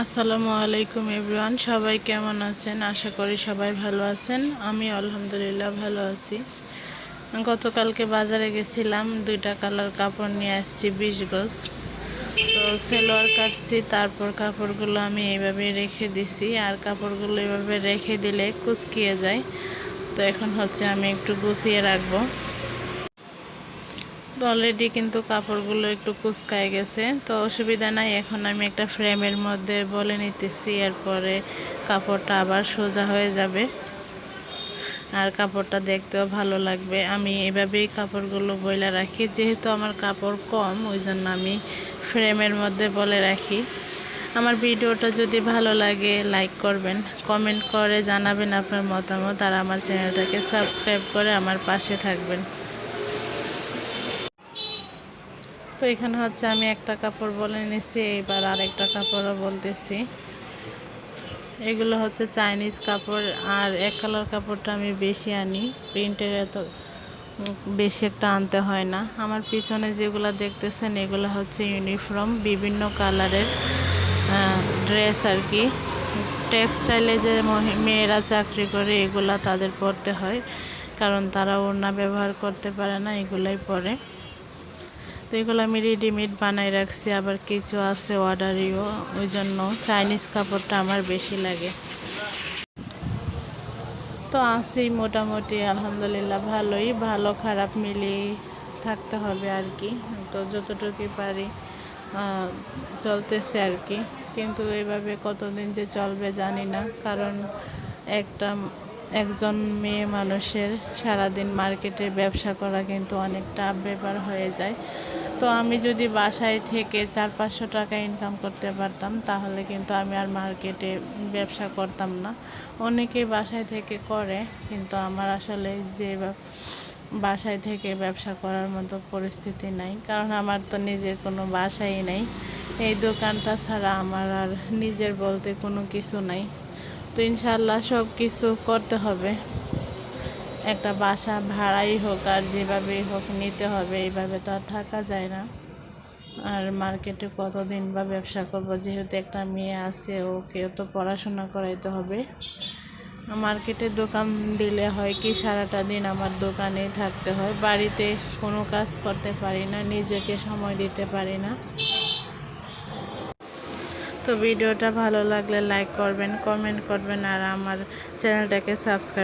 আসসালামু আলাইকুম এভরিওয়ান, সবাই কেমন আছেন? আশা করি সবাই ভালো আছেন। আমি আলহামদুলিল্লাহ ভালো আছি। গতকালকে বাজারে গেছিলাম, দুইটা কালার কাপড় নিয়ে আসছি, বিশ গজ। তো সেলোয়ার কাটছি, তারপর কাপড়গুলো আমি এইভাবে রেখে দিছি। আর কাপড়গুলো এইভাবে রেখে দিলে কুচকিয়ে যায়। তো এখন হচ্ছে আমি একটু গুছিয়ে রাখব। অলরেডি কিন্তু কাপড়গুলো একটু কুচকায় গেছে। তো অসুবিধা নাই, এখন আমি একটা ফ্রেমের মধ্যে বলে নিতেছি, এরপরে কাপড়টা আবার সোজা হয়ে যাবে। আর কাপড়টা দেখতেও ভালো লাগবে। আমি এভাবেই কাপড়গুলো বইলা রাখি, যেহেতু আমার কাপড় কম ওই জন্য আমি ফ্রেমের মধ্যে বলে রাখি। আমার ভিডিওটা যদি ভালো লাগে লাইক করবেন কমেন্ট করে জানাবেন আপনার মতামত, আর আমার চ্যানেলটাকে সাবস্ক্রাইব করে আমার পাশে থাকবেন। তো এখানে হচ্ছে আমি একটা কাপড় বলে নিছি, এইবার আরেকটা কাপড়ও বলতেছি। এগুলো হচ্ছে চাইনিজ কাপড়, আর এক কালার কাপড়টা আমি বেশি আনি, প্রিন্টের এত বেশি একটা আনতে হয় না। আমার পিছনে যেগুলো দেখতেছেন, এগুলো হচ্ছে ইউনিফর্ম বিভিন্ন কালারের ড্রেস আর কি। টেক্সটাইলে যে মেয়েরা চাকরি করে, এগুলা তাদের পরতে হয়, কারণ তারা ওড়না ব্যবহার করতে পারে না, এগুলাই পরে। তো এগুলো আমি রেডিমেড বানাই রাখছি, আবার কিছু আছে অর্ডারিও ওই জন্য চাইনিজ কাপড়টা আমার বেশি লাগে। তো আছি মোটামুটি, আলহামদুলিল্লাহ ভালোই, ভালো খারাপ মিলিয়ে থাকতে হবে আর কি। তো যতটুকুই পারি চলতেছে আর কি। কিন্তু এইভাবে কতদিন যে চলবে জানি না, কারণ একটা একজন মেয়ে মানুষের সারাদিন মার্কেটে ব্যবসা করা কিন্তু অনেকটা ব্যাপার হয়ে যায়। তো আমি যদি বাসায় থেকে চার পাঁচশো টাকা ইনকাম করতে পারতাম, তাহলে কিন্তু আমি আর মার্কেটে ব্যবসা করতাম না। অনেকেই বাসায় থেকে করে, কিন্তু আমার আসলে যে বাসায় থেকে ব্যবসা করার মতো পরিস্থিতি নাই। কারণ আমার তো নিজের কোনো বাসাই নেই। এই দোকানটা ছাড়া আমার আর নিজের বলতে কোনো কিছু নাই। তো ইনশাল্লাহ সব কিছু করতে হবে। একটা বাসা ভাড়াই হোক আর যেভাবেই হোক নিতে হবে, এইভাবে তো আর থাকা যায় না। আর মার্কেটে কতদিন বা ব্যবসা করব, যেহেতু একটা মেয়ে আছে, ওকেও তো পড়াশোনা করাইতে হবে। মার্কেটে দোকান দিলে হয় কি, সারাটা দিন আমার দোকানেই থাকতে হয়। বাড়িতে কোনো কাজ করতে পারি না, নিজেকে সময় দিতে পারি না। তো ভিডিওটা ভালো লাগলে লাইক করবেন, কমেন্ট করবেন, আর আমার চ্যানেলটাকে সাবস্ক্রাইব